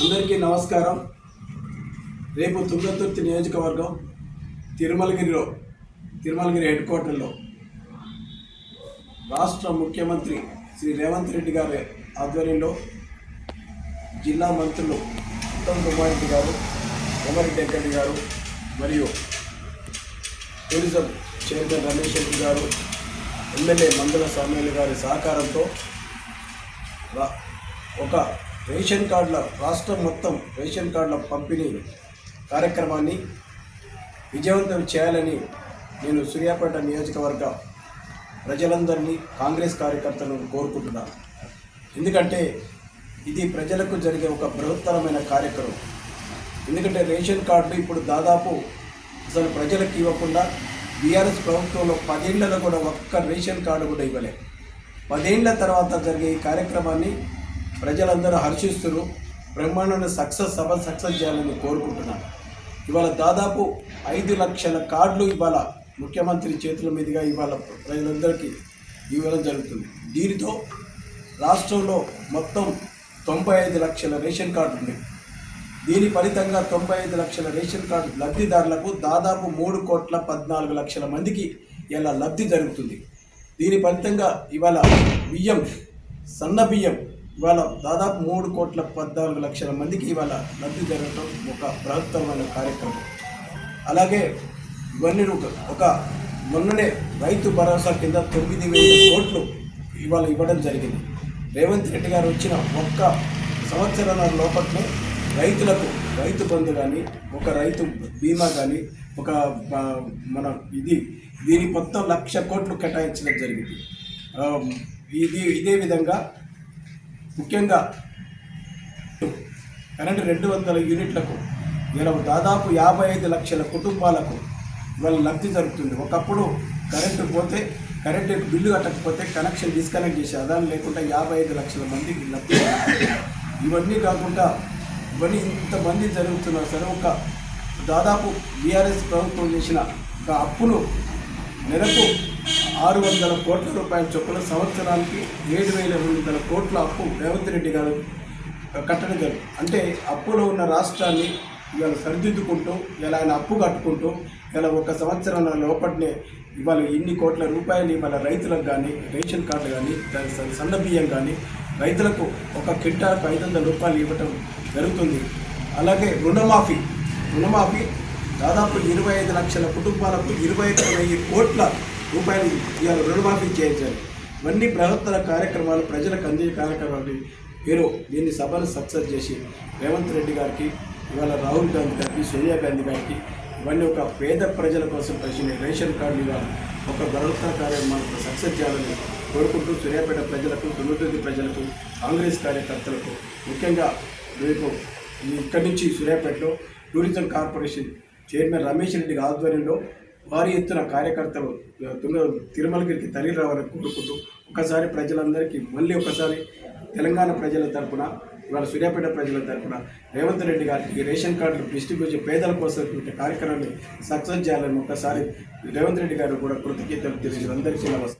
అందరికీ నమస్కారం. రేపు తుంగతుర్తి నియోజకవర్గం తిరుమలగిరిలో తిరుమలగిరి హెడ్ క్వార్టర్లో రాష్ట్ర ముఖ్యమంత్రి శ్రీ రేవంత్ రెడ్డి గారి ఆధ్వర్యంలో జిల్లా మంత్రులు ఉత్తమ్ కుమార్ రెడ్డి గారు కొమరెడ్డి వెంకటి గారు మరియు టూరిజం చైర్మన్ రమేష్ రెడ్డి గారు ఎమ్మెల్యే మందుల స్వామిలు గారి సహకారంతో ఒక రేషన్ కార్డుల రాష్ట్రం మొత్తం రేషన్ కార్డుల పంపిణీ కార్యక్రమాన్ని విజయవంతం చేయాలని నేను సూర్యాపేట నియోజకవర్గ ప్రజలందరినీ కాంగ్రెస్ కార్యకర్తలను కోరుకుంటున్నాను. ఎందుకంటే ఇది ప్రజలకు జరిగే ఒక బృహత్తరమైన కార్యక్రమం. ఎందుకంటే రేషన్ కార్డులు ఇప్పుడు దాదాపు అసలు ప్రజలకు ఇవ్వకుండా బీఆర్ఎస్ ప్రభుత్వంలో పదేళ్ళలో కూడా ఒక్క రేషన్ కార్డు కూడా ఇవ్వలేదు పదేళ్ళ తర్వాత జరిగే ఈ కార్యక్రమాన్ని ప్రజలందరూ హర్షిస్తున్నారు. బ్రహ్మాండమైన సక్సెస్ సభ సక్సెస్ చేయాలని కోరుకుంటున్నాను. ఇవాళ దాదాపు ఐదు లక్షల కార్డులు ఇవాళ ముఖ్యమంత్రి చేతుల మీదుగా ఇవాళ ప్రజలందరికీ ఇవ్వడం జరుగుతుంది. దీనితో రాష్ట్రంలో మొత్తం తొంభై ఐదు లక్షల రేషన్ కార్డు ఉంది దీని ఫలితంగా తొంభై ఐదు లక్షల రేషన్ కార్డు లబ్ధిదారులకు దాదాపు మూడు కోట్ల పద్నాలుగు లక్షల మందికి ఇలా లబ్ధి జరుగుతుంది. దీని ఫలితంగా ఇవాళ బియ్యం సన్న బియ్యం ఇవాళ దాదాపు మూడు కోట్ల పద్నాలుగు లక్షల మందికి ఇవాళ లబ్ధి జరగటం ఒక ప్రభుత్వమైన కార్యక్రమం. అలాగే ఇవన్నీ ఒక- ఒక మొన్ననే రైతు భరోసా కింద తొమ్మిది వేల కోట్లు ఇవాళ ఇవ్వడం జరిగింది. రేవంత్ రెడ్డి గారు వచ్చిన ఒక్క సంవత్సరాల లోపట్నే రైతులకు రైతు బంధు కానీ ఒక రైతు బీమా కానీ ఒక మన ఇది దీని మొత్తం లక్ష కోట్లు కేటాయించడం జరిగింది. ఇది ఇదే విధంగా ముఖ్యంగా కరెంటు రెండు వందల యూనిట్లకు ఇలా దాదాపు యాభై ఐదు లక్షల కుటుంబాలకు ఇవాళ లబ్ధి జరుగుతుంది. ఒకప్పుడు కరెంటు పోతే కరెంటు బిల్లు కట్టకపోతే కనెక్షన్ డిస్కనెక్ట్ చేసి అదాని లేకుండా యాభై ఐదు లక్షల మందికి లబ్ధి ఇవన్నీ కాకుండా ఇవన్నీ ఇంతమంది జరుగుతున్నా సరే ఒక దాదాపు బీఆర్ఎస్ ప్రభుత్వం చేసిన ఒక అప్పును నెలకు ఆరు వందల కోట్ల రూపాయల చొప్పున సంవత్సరానికి ఏడు వేల రెండు వందల కోట్ల అప్పు రేవంత్ రెడ్డి గారు కట్టడం జరిగింది. అంటే అప్పులో ఉన్న రాష్ట్రాన్ని ఇవాళ సరిదిద్దుకుంటూ ఇలా ఆయన అప్పు కట్టుకుంటూ ఇలా ఒక సంవత్సరం లోపలనే ఇవాళ ఇన్ని కోట్ల రూపాయలు ఇవాళ రైతులకు కానీ రేషన్ కార్డు కానీ దాని సన్న బియ్యం కానీ రైతులకు ఒక కింటాకు ఐదు వందల రూపాయలు ఇవ్వటం జరుగుతుంది. అలాగే రుణమాఫీ రుణమాఫీ దాదాపు ఇరవై ఐదు లక్షల కుటుంబాలకు ఇరవై ఐదు వెయ్యి కోట్ల రూపాయలు ఇవాళ రుణమాఫీ చేయించాలి ఇవన్నీ బృహత్తర కార్యక్రమాలు ప్రజలకు అందే కార్యక్రమాలు మీరు దీన్ని సభను సక్సెస్ చేసి రేవంత్ రెడ్డి గారికి ఇవాళ రాహుల్ గాంధీ గారికి సోనియా గాంధీ గారికి ఇవన్నీ ఒక పేద ప్రజల కోసం వచ్చిన రేషన్ కార్డు ఇవాళ ఒక బృహత్తర కార్యక్రమాలను సక్సెస్ చేయాలని కోరుకుంటూ సూర్యాపేట ప్రజలకు తొమ్మిది ప్రజలకు కాంగ్రెస్ కార్యకర్తలకు ముఖ్యంగా రేపు ఇక్కడి నుంచి సూర్యాపేటలో tourism corporation chairman Ramesh Reddy ఆధ్వర్యంలో భారీ ఎత్తున కార్యకర్తలు తిరుమలగిరికి తరలి రావాలని కోరుకుంటూ ఒకసారి ప్రజలందరికీ మళ్ళీ ఒకసారి తెలంగాణ ప్రజల తరఫున ఇవాళ సూర్యాపేట ప్రజల తరపున రేవంత్ రెడ్డి గారికి ఈ రేషన్ కార్డులు డిస్ట్రిబ్యూషన్ పేదల కోసం కార్యక్రమాన్ని సక్సెస్ చేయాలని ఒకసారి రేవంత్ రెడ్డి గారు కూడా కృతజ్ఞతలు తెలిసి అందరికీ నమస్కారం.